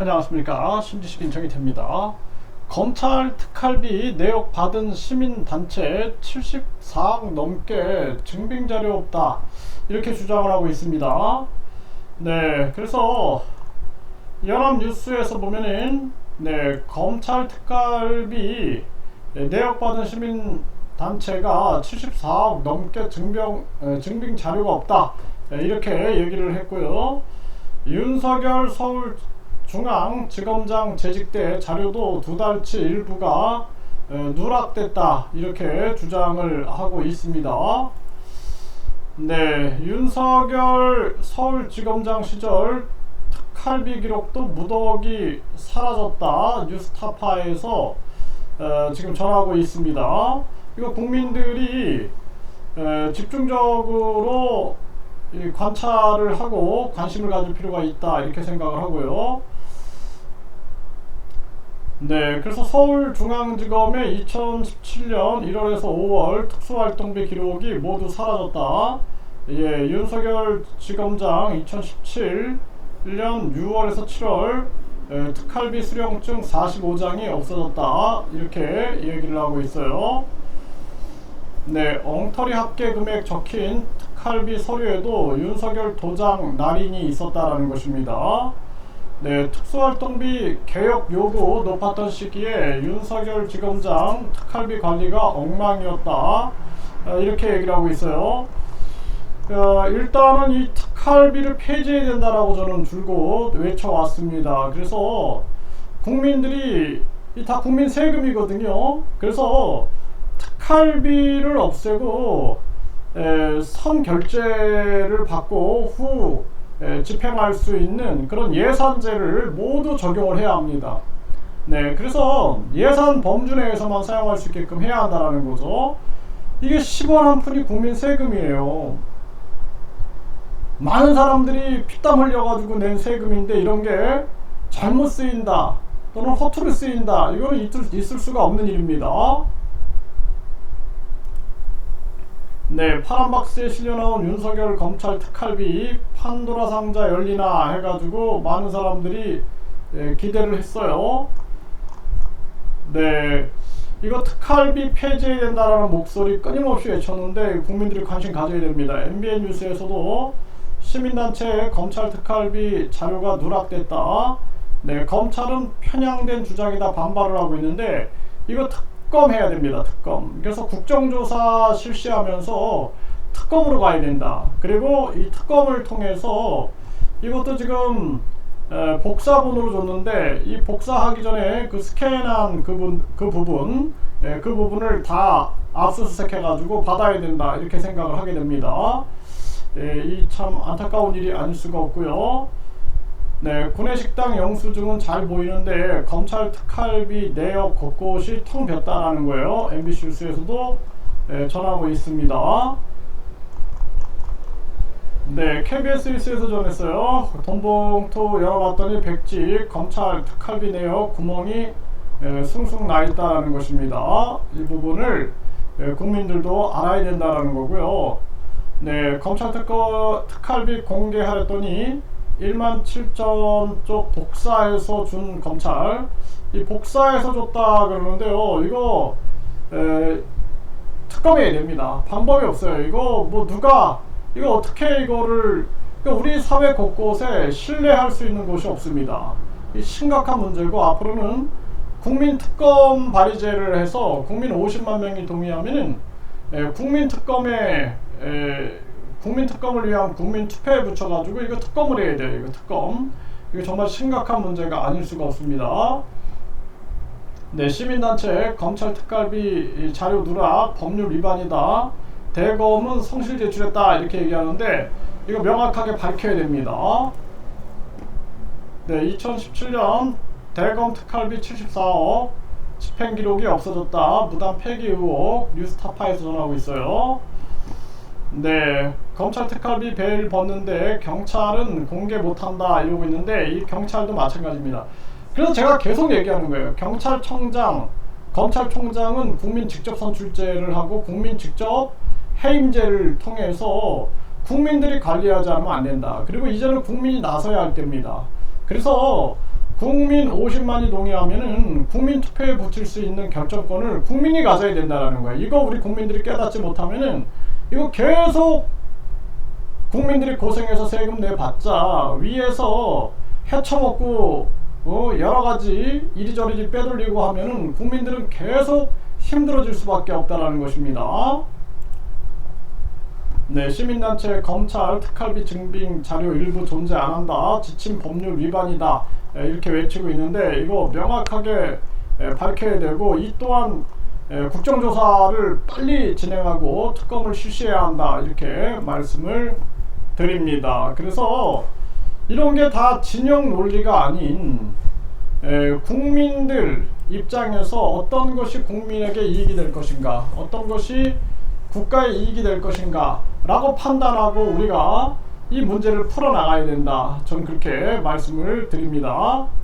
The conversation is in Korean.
안녕하십니까 신지식 인청이 됩니다. 검찰 특활비 내역 받은 시민단체 74억 넘게 증빙 자료 없다 이렇게 주장을 하고 있습니다. 네, 그래서 연합뉴스에서 보면은 네 검찰 특활비 내역 받은 시민 단체가 74억 넘게 에, 증빙 자료가 없다 에, 이렇게 얘기를 했고요. 윤석열 서울 중앙지검장 재직 때 자료도 두 달치 일부가 에, 누락됐다 이렇게 주장을 하고 있습니다. 네, 윤석열 서울지검장 시절 특활비 기록도 무더기 사라졌다 뉴스타파에서 어, 지금 전하고 있습니다. 이거 국민들이 에, 집중적으로 이 관찰을 하고 관심을 가질 필요가 있다 이렇게 생각을 하고요. 네, 그래서 서울중앙지검의 2017년 1월에서 5월 특수활동비 기록이 모두 사라졌다. 예, 윤석열 지검장 2017년 6월에서 7월 에, 특활비 수령증 45장이 없어졌다. 이렇게 얘기를 하고 있어요. 네, 엉터리 합계 금액 적힌 특활비 서류에도 윤석열 도장 날인이 있었다라는 것입니다. 네, 특수활동비 개혁 요구 높았던 시기에 윤석열 지검장 특활비 관리가 엉망이었다. 아, 이렇게 얘기를 하고 있어요. 어, 일단은 이 특활비를 폐지해야 된다라고 저는 줄곧 외쳐왔습니다. 그래서 국민들이 이다 국민 세금이거든요. 그래서 특활비를 없애고 에, 선결제를 받고 후 에, 집행할 수 있는 그런 예산제를 모두 적용을 해야 합니다. 네, 그래서 예산 범주 내에서만 사용할 수 있게끔 해야 한다는 거죠. 이게 10원 한 푼이 국민 세금이에요. 많은 사람들이 피땀 흘려가지고 낸 세금인데 이런 게 잘못 쓰인다 또는 허투루 쓰인다 이거는 있을, 있을 수가 없는 일입니다. 네, 파란 박스에 실려 나온 윤석열 검찰 특활비 판도라 상자 열리나 해가지고 많은 사람들이 예, 기대를 했어요. 네, 이거 특활비 폐지해야 된다라는 목소리 끊임없이 외쳤는데 국민들이 관심 가져야 됩니다. MBN 뉴스에서도 시민단체 검찰 특활비 자료가 누락됐다. 네, 검찰은 편향된 주장이다 반발을 하고 있는데 이거 특 검해야 됩니다. 특검. 그래서 국정조사 실시하면서 특검으로 가야 된다. 그리고 이 특검을 통해서 이것도 지금 에, 복사본으로 줬는데 이 복사하기 전에 그 스캔한 그분 그 부분 예, 그 부분을 다 압수수색해가지고 받아야 된다 이렇게 생각을 하게 됩니다. 예, 이 참 안타까운 일이 아닐 수가 없고요. 네, 구내식당 영수증은 잘 보이는데 검찰 특활비 내역 곳곳이 텅 볐다라는 거예요. MBC 뉴스에서도 예, 전하고 있습니다. 네, KBS 뉴스에서 전했어요. 돈봉투 열어봤더니 백지 검찰 특활비 내역 구멍이 예, 숭숭 나 있다라는 것입니다. 이 부분을 예, 국민들도 알아야 된다라는 거고요. 네, 검찰 특허, 특활비 공개하랬더니 1만 7천 쪽 복사해서 준 검찰 이 복사해서 줬다 그러는데요. 이거 에, 특검해야 됩니다. 방법이 없어요. 이거 뭐 누가 이거 어떻게 이거를 그러니까 우리 사회 곳곳에 신뢰할 수 있는 곳이 없습니다. 이 심각한 문제고 앞으로는 국민 특검 발의제를 해서 국민 50만 명이 동의하면은 에, 국민 특검에 에, 국민 특검을 위한 국민 투표에 붙여가지고 이거 특검을 해야 돼요. 이거 특검. 이거 정말 심각한 문제가 아닐 수가 없습니다. 네, 시민단체 검찰 특갈비 자료 누락 법률 위반이다. 대검은 성실 제출했다 이렇게 얘기하는데 이거 명확하게 밝혀야 됩니다. 네, 2017년 대검 특활비 74억 집행 기록이 없어졌다. 무단 폐기 의혹 뉴스타파에서 전하고 있어요. 네, 검찰 특활비 베일 벗는데 경찰은 공개 못한다 이러고 있는데 이 경찰도 마찬가지입니다. 그래서 제가 계속 얘기하는 거예요. 경찰청장, 검찰총장은 국민 직접 선출제를 하고 국민 직접 해임제를 통해서 국민들이 관리하지 않으면 안 된다. 그리고 이제는 국민이 나서야 할 때입니다. 그래서 국민 50만이 동의하면은 국민 투표에 붙일 수 있는 결정권을 국민이 가져야 된다라는 거예요. 이거 우리 국민들이 깨닫지 못하면은 이거 계속 국민들이 고생해서 세금 내봤자 위에서 헤쳐먹고 어, 여러 가지 이리저리 빼돌리고 하면은 국민들은 계속 힘들어질 수밖에 없다라는 것입니다. 네, 시민단체 검찰 특활비 증빙 자료 일부 존재 안 한다. 지침 법률 위반이다. 에, 이렇게 외치고 있는데 이거 명확하게 에, 밝혀야 되고 이 또한 에, 국정조사를 빨리 진행하고 특검을 실시해야 한다. 이렇게 말씀을 드립니다. 그래서 이런 게 다 진영 논리가 아닌 에, 국민들 입장에서 어떤 것이 국민에게 이익이 될 것인가, 어떤 것이 국가의 이익이 될 것인가 라고 판단하고 우리가 이 문제를 풀어나가야 된다. 저는 그렇게 말씀을 드립니다.